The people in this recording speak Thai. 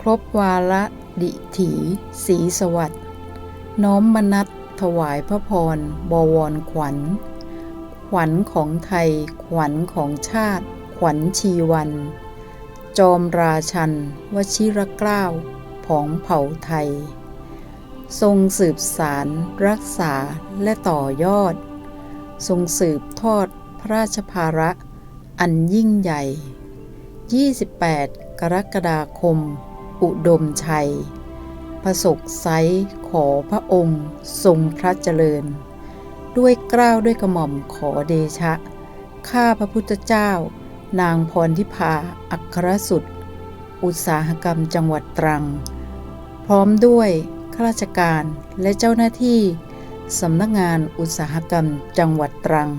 ครบวาระดิถีศรีสวัสดิ์น้อมมนัตถวายพระพร บวรขวัญ ขวัญของไทย ขวัญของชาติ ขวัญชีวัน จอมราชัน วชิรเกล้าผองเผ่าไทย ทรงสืบสาร รักษาและต่อยอด ทรงสืบทอดพระราชภาระอันยิ่งใหญ่ 28 กรกฎาคม อุดมชัยประสบไซขอพระองค์ ทรงพระเจริญ ด้วยเกล้าวด้วยกระหม่อมขอเดชะ ข้าพระพุทธเจ้า นางพรทิพาอัครสุด อุตสาหกรรมจังหวัดตรัง พร้อมด้วยข้าราชการและเจ้าหน้าที่สำนักงานอุตสาหกรรมจังหวัดตรัง